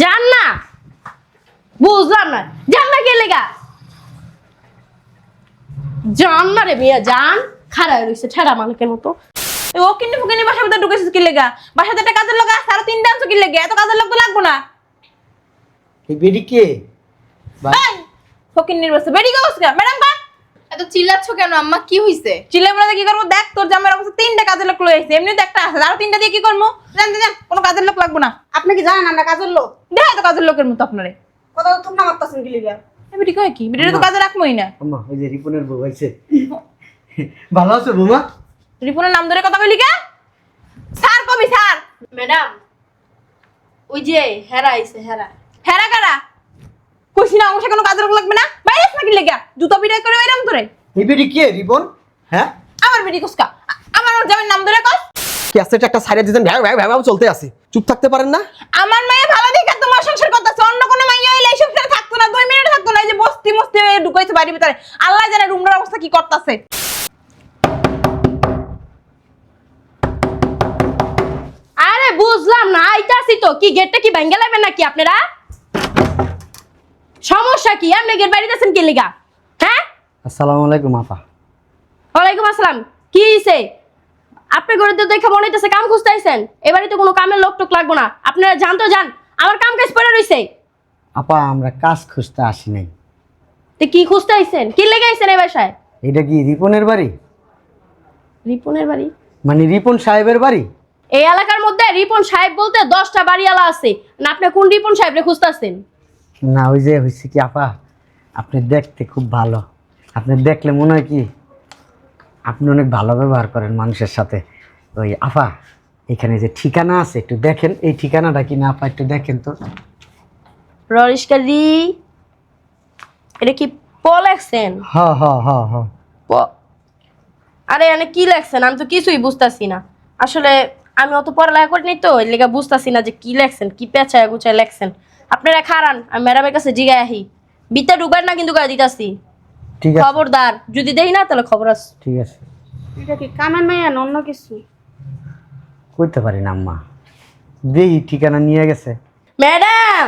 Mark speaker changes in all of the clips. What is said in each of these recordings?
Speaker 1: যান না। বুঝলাম না। যান না কে লেগা? যান না রে মিয়া যান খারাপ রয়েছে ঠেড়া মালিকের মতো।
Speaker 2: ও কিন্তু ফুকিনি বাসার ভিতরে ঢুকেছিস কি লেগা? বাসাতে একটা কাজের লোক আছে আরও তিনটা আনছো কি লেগে? এত কাজের লোক তো লাগবো না।
Speaker 3: এই বেডি কে?
Speaker 2: ফকিন্নির বাসা। বেরি গো ম্যাডাম কা
Speaker 4: এত চিল্লাচ্ছ কেন আম্মা? কি হইছে?
Speaker 2: চিল্লে বলে কি করব? দেখ তোর জামাইয়ের অবস্থা তিনটা কাজের লোক লয়ে আইছে। এমনি তো একটা আছে। আরও তিনটা দিয়ে কি করব? জান জান কোনো কাজের লোক লাগবো না।
Speaker 5: আপনি কি জানেন আমরা কাজের লোক?
Speaker 2: দেখা তো কাজের লোকের মতো আপনারে।
Speaker 5: কত থুক না মারতাছেন কি লিগা?
Speaker 2: বেটি কয় কি? বেটি তো কাজে রাখবোই না।
Speaker 3: আম্মা ওই যে রিপনের বউ আইছে। ভালো আছো বৌমা?
Speaker 2: রিপনের নাম ধরে কথা বলি কে? স্যার কবি স্যার।
Speaker 1: ম্যাডাম ওই যে হেরা আইছে হেরা।
Speaker 2: হেরা কারা? কইছি না আমার কোনো কাজের লাগবে না? বাইরে নাকি লেগা। জুতো পিটা করে বাইরাম তোরে।
Speaker 3: এই বেডি কে রিপন হ্যাঁ?
Speaker 2: আমার বেটি কুসকা আমার ওর নাম ধরে কস।
Speaker 6: ক্যাসেট একটা সাইডে দিতেন? ভ্যাও ভ্যাও ভ্যাও চলতে আছে। চুপ থাকতে পারেন না?
Speaker 2: আমার মেয়ে ভালো দেখে তোমার সংসার করতেছে। অন্য কোনো মাইয়া হইলে এই সংসারে থাকতো না দুই মিনিট থাকতো না এই যে বস্তি মস্তি হয়ে ঢুকাইছে বাড়ির ভিতরে। আল্লাহ জানে রুমটার অবস্থা কি করতেছে।
Speaker 1: আরে বুঝলাম না আইতাছি তো। কি গেটটা কি ভেঙ্গে লাগবে নাকি আপনারা? সমস্যা কি? আপনি গেট বাড়িতে আছেন কি লিগা? হ্যাঁ?
Speaker 3: আসসালামু আলাইকুম আপা।
Speaker 1: ওয়ালাইকুম আসসালাম। কি হইছে? আপনি ঘরে তো দেখে মনে হইতেছে কাম খুঁজতে আইছেন। এবারে তো কোনো কামের লোক টোক লাগবো না। আপনারা জান তো জান আমার কাম কাজ পড়ে রইছে।
Speaker 3: আপা আমরা কাজ খুঁজতে আসি নাই।
Speaker 1: তো কি খুঁজতে আইছেন? কি লেগে আইছেন এই বাসায়?
Speaker 3: এটা কি রিপনের বাড়ি?
Speaker 1: রিপনের বাড়ি?
Speaker 3: মানে রিপন সাহেবের বাড়ি?
Speaker 1: এই এলাকার মধ্যে রিপন সাহেব বলতে দশটা বাড়িওয়ালা আছে। না আপনি কোন রিপন সাহেবরে খুঁজতেছেন
Speaker 3: না ওই যে হয়েছে কি আপা? আপনি দেখতে খুব ভালো। আপনি দেখলে মনে হয় কি আপনি অনেক ভালো ব্যবহার করেন মানুষের সাথে। ওই আপা এখানে যে ঠিকানা আছে একটু দেখেন এই ঠিকানাটা কি না আপা? একটু দেখেন তো।
Speaker 1: ররিশকারি এটা কি প লেখছেন?
Speaker 3: হ হ হ হ।
Speaker 1: প। আরে এনে কি লেখছেন? আমি তো কিছুই বুঝতাছি না। আসলে আমি অত পড়ালেখা করিনি তো এর লেগে বুঝতাছি না যে কি লেখছেন কি পেঁচায় গুছায় লেখছেন। আপনারা খারান আমি ম্যাডামের কাছে জিগায় আহি। বিতে ডুবার না কিন্তু গায়ে দিতাছি।
Speaker 3: ঠিক আছে।
Speaker 1: খবরদার যদি দেই না তাহলে খবর আছে।
Speaker 3: ঠিক আছে।
Speaker 5: এটা কি কামের মাইয়া না অন্য কিছু?
Speaker 3: কইতে পারি না আম্মা। দেখি ঠিকানা নিয়ে গেছে।
Speaker 1: ম্যাডাম!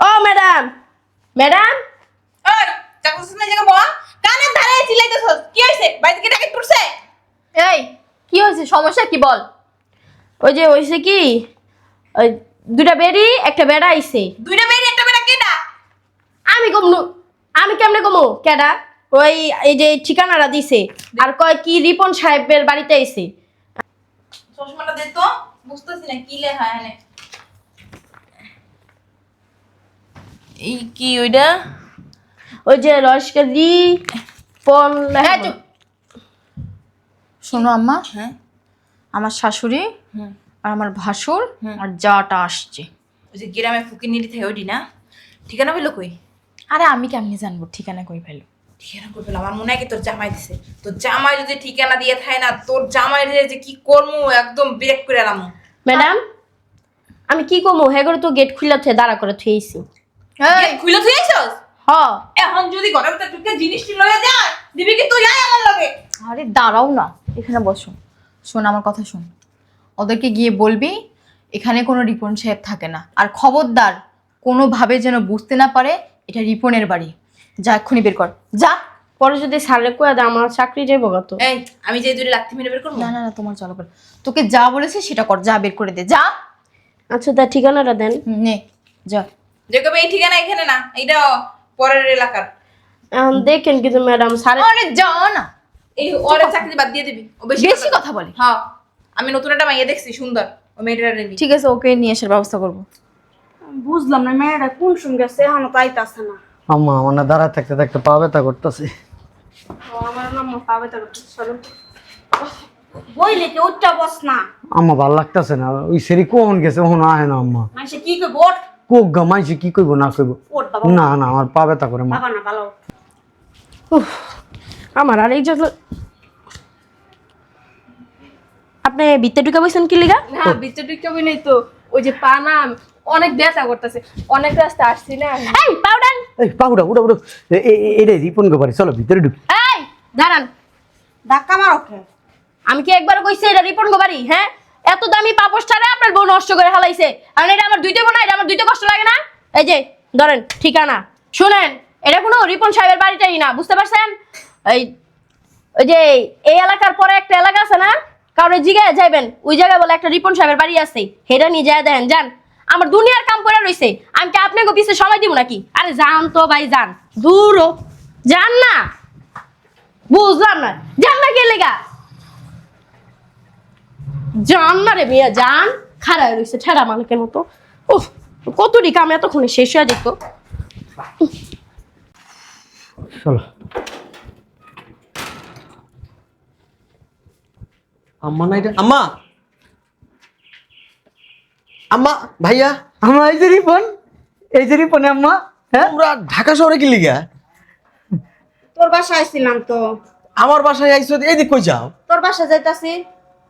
Speaker 1: ও ম্যাডাম! ম্যাডাম!
Speaker 2: ওই চাকরি শুনে জায়গা বয়া কানে ধারে চিল্লাইতেছস। কি হইছে? বাইরে থেকে ডাকে টুরছে
Speaker 4: এই কি হয়েছে সমস্যা কি বল?
Speaker 1: ওই যে হইছে কি? ওই দুটা বেরি একটা বেড়া আইছে।
Speaker 2: দুইটা মেয়ে একটা বেড়া কেডা?
Speaker 1: আমি কমনু আমি কেমনে কমু? কেডা? ওই এই যে ঠিকানাটা দিছে। আর কয় কি রিপন সাহেবের বাড়িতে আইছে।
Speaker 2: চশমাটা দে তো বুঝতেছি না কি লেখা এখানে। এই কি ওইটা
Speaker 1: ওই যে রসকারি পন
Speaker 4: হ্যাঁ শোনো আম্মা
Speaker 2: হ্যাঁ।
Speaker 4: আমার শাশুড়ি
Speaker 2: হুম।
Speaker 4: আর আমার ভাসুর
Speaker 2: হুম।
Speaker 4: আর জাটা আসছে।
Speaker 2: ওই যে গ্রামে ফুকিনিরি থাকে ওইটি না? ঠিকানা পেল কই?
Speaker 4: আরে আমি কেমনি জানব? ঠিকানা কই ফেলো
Speaker 2: ঠিকানা কই পেল আমার মনে হয় কি তোর জামাই দিছে। তোর জামাই যদি ঠিকানা দিয়ে থাকে না তোর জামাই যে কি করমু একদম ব্রেক করে এলাম।
Speaker 1: ম্যাডাম আমি কি কমু হেগর তো গেট খুলে থুয়ে দাঁড়া করে থুয়েছি
Speaker 4: এই,
Speaker 2: খুলে তুই আইছস
Speaker 1: হ।
Speaker 2: এখন যদি ঘরের ভিতরে ঢুকে জিনিসটি লয়ে যা দিবি কি তুই? আয় আমার লগে।
Speaker 4: আরে দাঁড়াও না এখানে বসো। শোন আমার কথা শোন। ওদেরকে গিয়ে বলবি এখানে কোনো রিপন সাহেব থাকে না। আর খবরদার কোনোভাবে যেন বুঝতে না পারে এটা রিপনের বাড়ি। যা এক্ষুনি বের কর। যা।
Speaker 1: পরে যদি সারে কয়ে দেয় আমার চাকরি যাব কত
Speaker 2: এই আমি যে দুটো লাথি মেরে বের করব?
Speaker 4: না না না তোমার চলো কর তোকে যা বলেছে সেটা কর। যা বের করে দে। যা।
Speaker 1: আচ্ছা তার ঠিকানাটা দেন।
Speaker 4: নে। যা।
Speaker 2: যে কবে এই ঠিকানা এখানে না এটা পরের এলাকার।
Speaker 1: এখন দেখেন কিন্তু ম্যাডাম সারে
Speaker 4: আরে যা না।
Speaker 2: এই ওরে চাকরি বাদ দিয়ে দিবি। ও বেশি
Speaker 4: কথা বলে।
Speaker 2: হ্যাঁ। আমি নতুন একটা মাইয়া দেখছি সুন্দর। ও মেয়েটা নিবি
Speaker 4: ঠিক আছে ওকে নিয়ে আসার ব্যবস্থা করব।
Speaker 5: বুঝলাম না মেয়েটা কোন শুন গেছে এখনও তো আইতাছে না।
Speaker 3: আম্মা আমার না দাঁড়ায় থাকতে থাকতে পা ব্যথা করতেছে।
Speaker 5: ও আমার নাম পাবে তার চলো। বইলে কে উঠটা বস না?
Speaker 3: আম্মা ভালো লাগতেছে না। ওই সেরি কোন গেছে ওহন আহে না আম্মা।
Speaker 5: মাইসে কি কই ওঠ।
Speaker 3: কোক গা মাইছে কি কইব না কইব।
Speaker 5: ওঠ বাবা
Speaker 3: না না আমার পা ব্যথা করে মা।
Speaker 5: বাবা না ভালো।
Speaker 1: উফ, আমার আর এই যত আপনি বিত্তে ঢুকে বসেন কি লিগা?
Speaker 7: না বিচ্ছে টিকা নেই তো। ওই যে পা না অনেক ব্যথা করতেছে। অনেক রাস্তা আসছি না।
Speaker 1: এই পাউডার!
Speaker 3: এই পা উড়া উড়া উড়া এটা রিপন গো বাড়ি। চলো ভিতরে ঢুকি।
Speaker 1: এই দাঁড়ান।
Speaker 5: ধাক্কা মারো কে
Speaker 1: আমি কি একবার কইছি এটা রিপন গো বাড়ি হ্যাঁ? এত দামি পাপোশ ছাড়া আপনার বউ নষ্ট করে হালাইছে। আর এটা আমার দুইটা বোন এটা আমার দুইটা কষ্ট লাগে না? এই যে ধরেন ঠিকানা। শুনেন এটা কোনো রিপন সাহেবের বাড়িটাই না বুঝতে পারছেন? এই ওই যে এই এলাকার পরে একটা এলাকা আছে না? কারণ জিগায় যাইবেন, ওই জায়গায় বলে একটা রিপন সাহেবের বাড়ি আছে হেটা নিয়ে যায় দেন, যান। আমার দুনিয়ার কাম করে রইছে, আমি কি আপনাকে পিছিয়ে সময় দিব নাকি? আরে যান তো ভাই, যান। দূর যান না। বুঝলাম না। যান না কে লেগা। যান না রে মিয়া, যান। খারাপ রইছে ঠেরা মালিকের মতো। উফ, কতটি কাম এতক্ষণে শেষ হয়ে যেত।
Speaker 3: চলো।
Speaker 6: আম্মা না এটা আম্মা! আম্মা ভাইয়া!
Speaker 3: আমার এই যে রিপন এই যে রিপনে আম্মা হ্যাঁ?
Speaker 6: তোমরা ঢাকা শহরে কি লিগা?
Speaker 5: তোর বাসা আইছিলাম তো।
Speaker 6: আমার বাসায় আইসো এই দিক কই যাও?
Speaker 5: তোর বাসা যাইতাছি।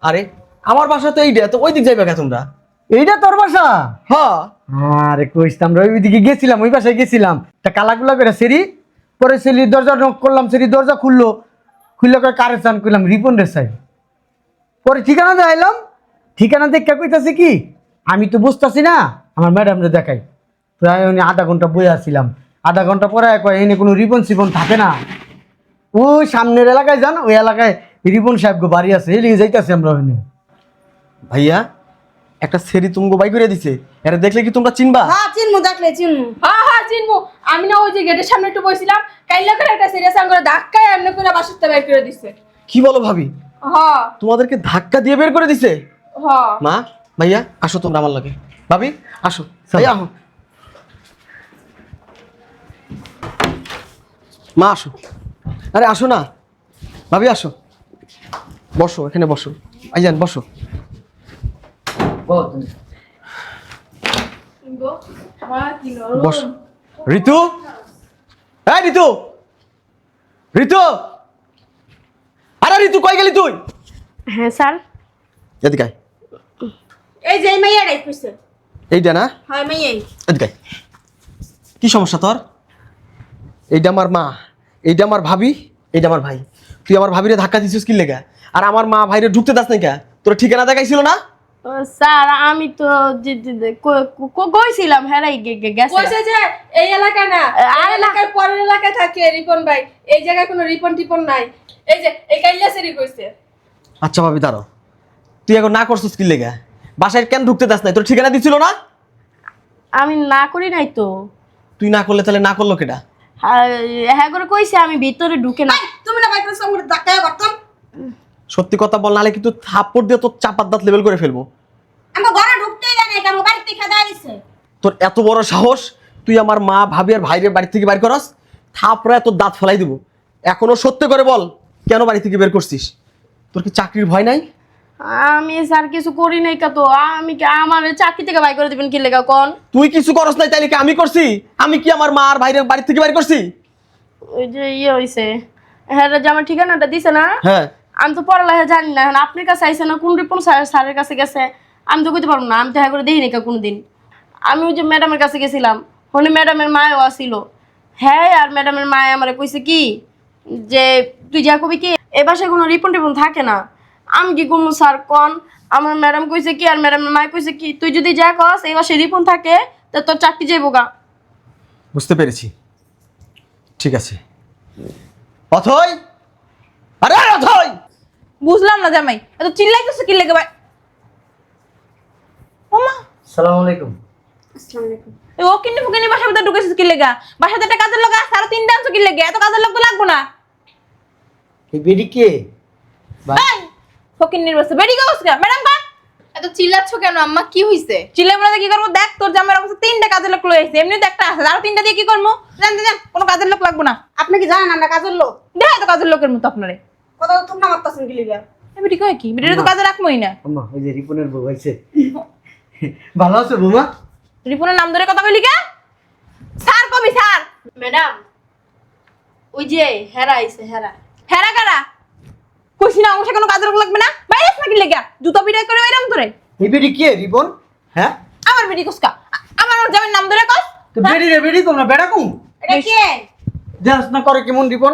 Speaker 6: আরে আমার বাসা তো এইটা তো ওই দিক যাইবে কে তোমরা?
Speaker 3: এইটা তোর বাসা?
Speaker 6: হ্যাঁ
Speaker 3: আরে কইস আমরা ওইদিকে গেছিলাম ওই বাসায় গেছিলাম। তা কালাগুলা করে সেরি পরে সেরি দরজা নক করলাম সেরি দরজা খুললো। খুললে করে কারে চান করলাম রিপন রে সাই পরে ঠিকানা দেখাইলাম ঠিকানা দেখে কইতাছে কি? আমি তো বুঝতাছি না। আমার ম্যাডামরে দেখাই। প্রায় উনি আধা ঘণ্টা বই আসছিলাম আধা ঘণ্টা পরে কয় এনে কোনো রিবন সিবন থাকে না। ওই সামনের এলাকায় যান ওই এলাকায় রিপন সাহেব গো বাড়ি আছে। এই লিগে যাইতাছি আমরা ওখানে
Speaker 6: ভাইয়া একটা সেরি তুমগো বাই করে দিছে। এটা দেখলে কি তোমরা চিনবা?
Speaker 5: হ্যাঁ চিনমু দেখলে চিনমু।
Speaker 7: হ্যাঁ হ্যাঁ চিনবো আমি না ওই যে গেটের সামনে একটু বসছিলাম কাইলা করে একটা সিরিয়াস আঙ্গুলে ধাক্কায় এমনি করে বাসাতে বের করে দিছে।
Speaker 6: কি বলো ভাবি? তোমাদেরকে ধাক্কা দিয়ে বের করে দিছে?
Speaker 7: হ্যাঁ
Speaker 6: মা ভাইয়া আসো তোমরা আমার লাগে। ভাবি আসো। ভাইয়া আসো মা আসো। আরে আসো না। ভাবি আসো। বসো এখানে বসো। আইজান বসো। বসো। ঋতু? হ্যাঁ ঋতু! ঋতু! আরে ঋতু কই গেলি তুই?
Speaker 1: হ্যাঁ স্যার।
Speaker 6: এদিকে আয়।
Speaker 5: এই যে এই মাইয়াটাই কইছে।
Speaker 6: এইটা না?
Speaker 5: হয় মাইয়াই
Speaker 6: এদিকে আয়। কি সমস্যা তোর? এইটা আমার মা এইটা আমার ভাবি এইটা আমার ভাই। তুই আমার ভাবিরে ধাক্কা দিছিস কি লেগা? আর আমার মা ভাইরে ঢুকতে দাস নাই কা? তোর ঠিকানা দেখাইছিল না?
Speaker 1: স্যার আমি তো যে- যে- যে- কো- কো- কইছিলাম হ্যাঁ গেছে।
Speaker 7: কইছে যে এই এলাকা না আরে
Speaker 1: না।
Speaker 7: এলাকার পরের এলাকায় থাকে রিপন ভাই। এই জায়গায় কোনো রিপন টিপন নাই। এই যে এই কাইলা সেরি কইছে।
Speaker 6: আচ্ছা ভাবি দাঁড়ো তুই এখন না করছিস কি লেগে? বাসায় কেন ঢুকতে দাস নাই? তোর ঠিকানা দিছিল না?
Speaker 1: আমি না করি নাই তো।
Speaker 6: তুই না করলে তাহলে না করল কেটা
Speaker 1: আর হ্যাঁ করে কইছে আমি ভিতরে ঢুকে না
Speaker 5: তুমি না বাইক সঙ্গে ধাক্কা করতাম
Speaker 6: সত্যি কথা বল নাহলে কিন্তু থাপ্পড় দিয়ে তোর চাপাত দাঁত লেভেল করে ফেলব।
Speaker 5: আমার ঘরে ঢুকতেই জানে কেন? বাড়িতে খেদা দিছে।
Speaker 6: তোর এত বড় সাহস তুই আমার মা ভাবি আর ভাইরে বাড়ি থেকে বাইর করস থাপড়ায় তোর দাঁত ফেলাই দিব। এখনও সত্যি করে বল কেন বাড়ি থেকে বের করছিস? তোর কি চাকরির ভয় নাই?
Speaker 1: আমি স্যার কিছু করি নাই কা তো। আমি কি আমার চাকরি থেকে বাই করে দিবেন কি লেগা কোন?
Speaker 6: তুই কিছু করস নাই তাইলে কি আমি করছি? আমি কি আমার মা আর ভাইরে বাড়ি থেকে বাইর করছি?
Speaker 1: ওই যে ইয়ে হইছে। হ্যাঁ যে আমার ঠিকানাটা দিছে না?
Speaker 6: হ্যাঁ।
Speaker 1: আমি তো পড়ালেখা জানি না। আপনার কাছে আইসে না কোন রিপন স্যার স্যারের কাছে গেছে? আমি তো কইতে পারব না আমি তো হ্যাঁ করে দেখিনি কা কোনোদিন। আমি ওই যে ম্যাডামের কাছে গেছিলাম। ওখানে ম্যাডামের মায়ও আসিল হ্যাঁ আর ম্যাডামের মায় আমারে কইছে কি? যে তুই যা কবি কি? এ বাসায় কোনো রিপন টিপন থাকে না। আমি কি কোনো স্যার কন? আমার ম্যাডাম কইছে কি আর ম্যাডাম মায় কইছে কি? তুই যদি যা কস এই বাসায় রিপন থাকে তা তোর চাকরি যাইব গা।
Speaker 6: বুঝতে পেরেছি। ঠিক আছে। অথই? আরে অথই!
Speaker 2: বুঝলাম না জামাই। এত চিল্লাইতেছে কি লেগে ভাই? ওমা।
Speaker 3: সালাম আলাইকুম।
Speaker 5: আসসালামু আলাইকুম।
Speaker 2: ও কিনে ফুকিনি বাসার ভিতরে ঢুকেছিস কি লেগা? বাসাতে একটা কাজের লোক আছে আরও তিনটা আনছো কি লেগে? এত কাজের লোক তো লাগবো না।
Speaker 3: এই বেডি কে?
Speaker 2: ফকিন্নির বসে উসকা ম্যাডাম কা
Speaker 4: এত চিল্লাচ্ছ কেন? আম্মা কি হইছে?
Speaker 2: চিল্লাই বলে কি করব? দেখ তোর জামাইয়ের অবস্থা। তিনটা কাজের লোক লই আইছে। এমনি তো একটা আছে। আরও তিনটা দিয়ে কি করব? জান জান কোনো কাজের লোক লাগবো না।
Speaker 5: আপনি কি জানেন আমরা কাজের লোক?
Speaker 2: দেখা তো কাজের লোকের মতো আপনারে।
Speaker 5: কত থুক না মারতাছেন কি লিগা?
Speaker 2: বেটি কয় কি? তো কাজে রাখবোই না।
Speaker 3: আম্মা ওই যে রিপনের বউ আইছে। ভালো আছো বৌমা?
Speaker 2: রিপনের নাম ধরে কথা কইলি কে স্যার কবি স্যার।
Speaker 1: ম্যাডাম ওই যে হেরা আইছে হেরা।
Speaker 2: হেরা কারা? কইছি না অবশ্যই কোনো কাজের লাগবে না? বাইরে নাকি লেগা? জুতো পিটা করে বাইরাম তোরে।
Speaker 3: এই বেডি কে রিপন হ্যাঁ?
Speaker 2: আমার বেটি কসকা আমার ওর জামাইয়ের নাম ধরে কস
Speaker 3: তো বেডি রে বেডি তোমরা বেড়া কুম?
Speaker 5: এটা কে?
Speaker 3: দেখাস না করে কেমন রিপন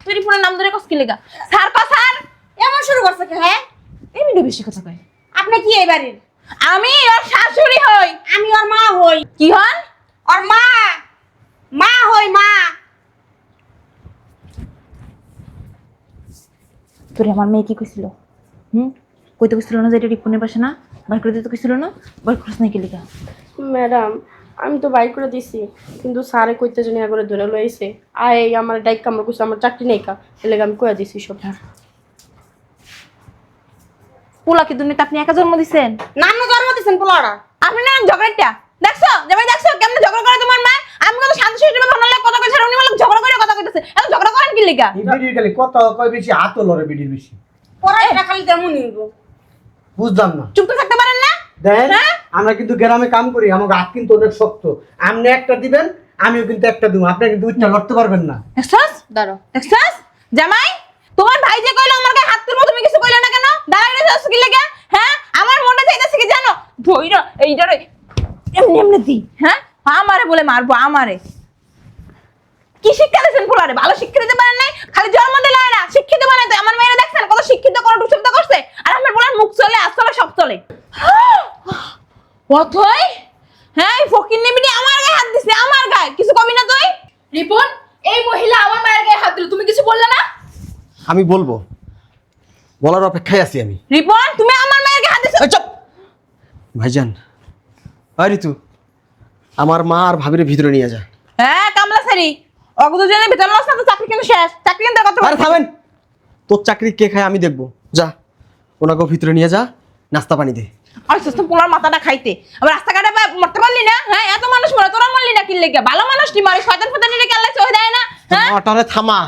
Speaker 2: তুই রিপনের নাম ধরে কস কি লেগা? স্যার কস স্যার!
Speaker 5: এমন শুরু করছে কে হ্যাঁ?
Speaker 2: বেশি কথা কয়।
Speaker 5: আপনি কি এই বাড়ির?
Speaker 2: আমি ওর শাশুড়ি হই।
Speaker 5: আমি ওর মা হই।
Speaker 2: কি হন?
Speaker 5: আর মা। মা হই মা।
Speaker 2: তোরে আমার মেয়ে কি কইছিল? হুম? কইতে কইছিল না যে এটা রিপনের পাশে না? বার করে দিতে কইছিল না? বার করছ না কি লিখা
Speaker 1: ম্যাডাম আমি তো বাইক করে দিছি কিন্তু স্যারে কইতে জানি করে ধরে লইছে আয় এই আমার ডাইক কামড় করছে আমার চাকরি নেই কা। এলে আমি কয়ে দিছি সব।
Speaker 2: পোলা কি দুনিয়াতে আপনি একা জন্ম দিছেন?
Speaker 5: নানু জন্ম দিছেন পোলারা।
Speaker 2: আপনি না ঝগড়াটা দেখছ? জামাই দেখছ? কেমন ঝগড়া করে তোমার মা? আমি কত শান্ত শিষ্ট ভালো লাগে কথা কইছে উনি বলে ঝগড়া করে কথা কইতেছে। এত ঝগড়া করেন কি লিগা?
Speaker 3: বিড়ির খালি কত কয় বেশি হাতও লড়ে বিড়ির বেশি।
Speaker 5: পড়াশোনা খালি তেমন নিব
Speaker 3: বুঝলাম না।
Speaker 2: চুপ তো থাকতে পারেন না?
Speaker 3: দেন
Speaker 2: হ্যাঁ?
Speaker 3: আমরা কিন্তু গ্রামে কাম করি আমাকে হাত কিন্তু অনেক শক্ত। আপনি একটা দিবেন আমিও কিন্তু একটা দিব। আপনি কিন্তু উচ্চা লড়তে পারবেন না।
Speaker 2: দেখছস
Speaker 4: দাঁড়ো
Speaker 2: দেখছস জামাই তোমার ভাই যে কইলো আমার হাত তুলবো তুমি কিছু কইলে না কেন? দাঁড়াই রেছো কি লাগা? হ্যাঁ? আমার মনটা চাইতেছে কি জানো? ধইরা এইটা রে এমনি এমনি দি। হ্যাঁ? আমারে বলে মারবো আমারে। কি শিক্ষা দিয়েছেন পোলারে? ভালো শিক্ষা দিতে পারেন নাই? খালি জন্ম দিলে না শিক্ষিত বানাইতে আমার মেয়েরা দেখছেন কত শিক্ষিত কোন টুসিত করছে। আর আমার পোলার মুখ চলে আজ চলে সব চলে। অথই হ্যাঁ ফকির নিবিনি আমার গায়ে হাত দিছে আমার গায়ে। কিছু কমি না তুই?
Speaker 7: রিপন এই মহিলা আমার মায়ের গায়ে হাত দিল তুমি কিছু বললে না?
Speaker 6: আমি বলব। বলার অপেক্ষায় আছি আমি।
Speaker 2: রিপন তুমি আমার মায়ের গায়ে হাত দিছো?
Speaker 6: চুপ! ভাইজান আয় ঋতু আমার মা আর ভাবির ভিতরে নিয়ে যা
Speaker 2: হ্যাঁ কামলা সারি। অগদ জনের ভিতর লস না তো চাকরি কিন্তু শেষ। চাকরি কিন্তু কত
Speaker 6: আরে থামেন। তোর চাকরি কে খায় আমি দেখব। যা ওনাকে ভিতরে নিয়ে যা নাস্তা পানি দে।
Speaker 2: আর সুস্থ পোলার মাথাটা খাইতে। আবার রাস্তাঘাটে মরতে পারলি না? হ্যাঁ এত মানুষ মরে তোরা মরলি না কিনলে কে ভালো মানুষ নি মারে শয়তান ফতান নিলে কেল্লা চোখ দেয় না হ্যাঁ?
Speaker 6: অটারে থামা।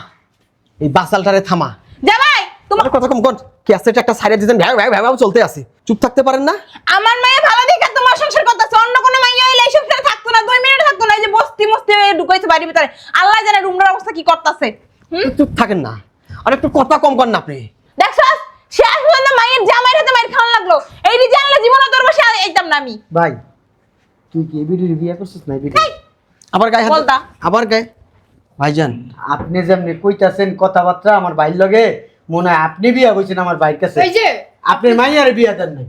Speaker 6: এই বাসালটারে থামা।
Speaker 2: জামাই তোমার
Speaker 6: তোমার কথা কম কর ক্যাসেট একটা সাইডে দিতেন ভ্যাও ভ্যাও ভ্যাও চলতে আছে। চুপ থাকতে পারেন না?
Speaker 2: আমার মেয়ে ভালো দেখে তোমার সংসার করতেছে অন্য কোনো মাইয়া হইলে এই সংসারে থাকতো না দুই মিনিট থাকতো না এই যে বস্তি মস্তি হয়ে ঢুকাইছে বাড়ির ভিতরে। আল্লাহ জানে রুমটার অবস্থা কি করতেছে।
Speaker 6: চুপ থাকেন না। আর একটু কথা কম কর না আপনি।
Speaker 2: দেখছস শেষ পর্যন্ত মায়ের জামাইয়ের হাতে মায়ের খাওয়ান লাগল। এই যে জানলে জীবনে তোর বসে এইতাম না আমি।
Speaker 3: ভাই তুই কি এই বিড়ির বিয়ে করছিস না এই বিড়ি
Speaker 6: আবার গায়ে হাত
Speaker 2: বলতা।
Speaker 6: আবার গায়ে? ভাইজান
Speaker 3: আপনি যেমনি কইতাছেন কথাবার্তা আমার ভাইয়ের লগে মনে হয় আপনি বিয়া কইছেন আমার ভাইয়ের কাছে।
Speaker 7: এই যে
Speaker 3: আপনি মাইয়ারে বিয়া দেন নাই।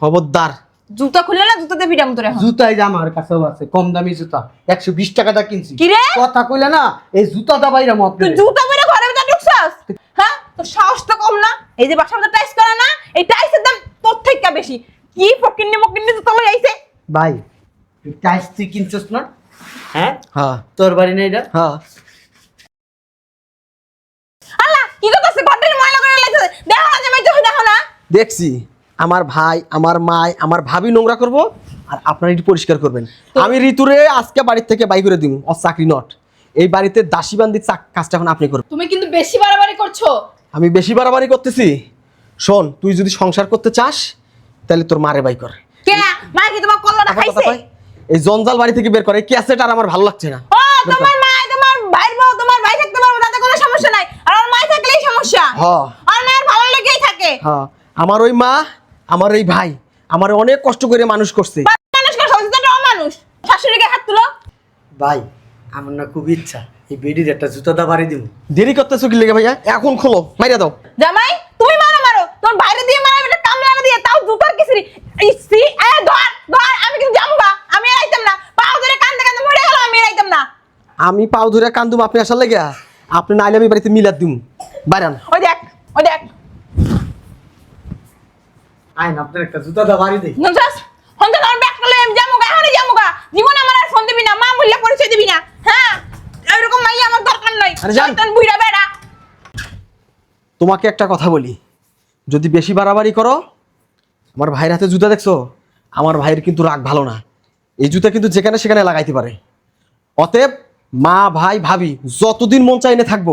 Speaker 6: খবরদার।
Speaker 2: জুতা খুললে না জুতাতে পিটাম তোরে এখন
Speaker 3: জুতাই যে আমার কাছেও আছে কম দামি জুতা। একশো বিশ টাকা দা কিনছি।
Speaker 2: কি রে?
Speaker 3: কথা কইলে না এই জুতা দা বাইরাম আপনি
Speaker 2: তুই জুতা পরে ঘরে ভিতরে ঢুকছস? হ্যাঁ? তোর সাহস তো কম না? এই যে বাসার মধ্যে টাইস করে না এই টাইসের দাম তোর থেকে বেশি। কি ফকিন্নি মকিন্নি জুতা লই আইছে?
Speaker 3: ভাই তুই টাইস তুই কিনছিস না? হ্যাঁ?
Speaker 6: হ্যাঁ।
Speaker 3: তোর বাড়ি নেই এটা?
Speaker 6: হ্যাঁ।
Speaker 2: কি করতেছে? ঘরটার ময়লা করে লাইছে দেখো না জামাই চোখে দেখো না।
Speaker 6: দেখছি। আমার ভাই আমার মায় আমার ভাবি নোংরা করব আর আপনারা একটু পরিষ্কার করবেন। আমি ঋতুরে আজকে বাড়ির থেকে বাই করে দিব ও চাকরি নট। এই বাড়িতে দাসী বান্দি চাক- কাজটা এখন আপনি করবেন।
Speaker 7: তুমি কিন্তু বেশি বাড়াবাড়ি করছ।
Speaker 6: আমি বেশি বাড়াবাড়ি করতেছি। শোন তুই যদি সংসার করতে চাস তাহলে তোর মারে বাই কর।
Speaker 2: কে? মা কি তোমার কল্লাটা খাইছে?
Speaker 6: এই জঞ্জাল বাড়ি থেকে বের করে এই ক্যাসেট আর আমার ভালো লাগছে না।
Speaker 2: ও তোমার মা তোমার ভাইয়ের বউ তোমার ভাই থাকতে পারব তাতে কোনো সমস্যা নাই আর ওর মাই থাকলেই সমস্যা
Speaker 6: হ্যাঁ।
Speaker 2: আর মায়ের ভালো লেগেই থাকে।
Speaker 6: হ্যাঁ আমার ওই মা আমার ওই ভাই আমার অনেক কষ্ট করে মানুষ করছে।
Speaker 2: মানুষ করে সহজে তো অমানুষ। শাশুড়িকে হাত তুলো।
Speaker 3: ভাই আমার না খুব ইচ্ছা এই বেডির একটা জুতা দা বাড়ি দিব
Speaker 6: দেরি করতেছো কি লেগে ভাইয়া? এখন খোলো মাইরা দাও।
Speaker 2: জামাই তুমি মারো মারো। তোমার বাইরে দিয়ে মারো এটা কামলানা দিয়ে তাও জুতার কিসরি এই সি এ ধর ধর আমি কিন্তু যামগা আমি আইতাম না। পাও ধরে কান্দে কান্দে মরে গেল আমি আইতাম না।
Speaker 6: আমি পাও ধরে কান্দুম আপনি আসার লেগে আপনি নাইলে আমি বাড়িতে মিলাদ দিম। বাইরান
Speaker 2: ওই দেখ ওই দেখ।
Speaker 3: আইন আপনার একটা জুতা দা। বাড়ি দেই
Speaker 2: নজাস হন্তে তোর ব্যাগ করলে আমি যামগা এখনই যামগা জীবন আমার আর ফোন দিবি না মা বললে পরিচয় দিবি না। হ্যাঁ এরকম মাই আমার দরকার নাই। শয়তান বুইড়া বেড়া।
Speaker 6: তোমাকে একটা কথা বলি। যদি বেশি বাড়াবাড়ি করো আমার ভাইয়ের হাতে জুতা দেখছ আমার ভাইয়ের কিন্তু রাগ ভালো না। এই জুতা কিন্তু যেখানে সেখানে লাগাইতে পারে। অতএব মা ভাই ভাবি যতদিন মন চাইনে থাকব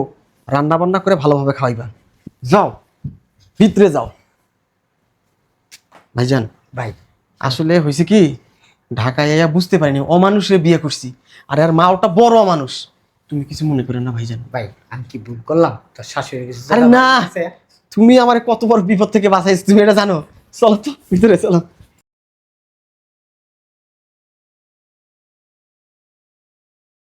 Speaker 6: রান্না বান্না করে ভালোভাবে খাওয়াইবা। যাও ভিতরে যাও। ভাইজান
Speaker 3: ভাই।
Speaker 6: আসলে হয়েছে কি ঢাকায় আইয়া বুঝতে পারিনি অমানুষের বিয়ে করছি। আর আর মা ওটা বড় অমানুষ। তুমি কিছু মনে করেন না ভাইজান।
Speaker 3: ভাই আমি কি ভুল করলাম? তোর শাশুড়ি কিছু
Speaker 6: আরে না তুমি আমার কত বড় বিপদ থেকে বাঁচাইছ তুমি এটা জানো। চলো তো ভিতরে চলো।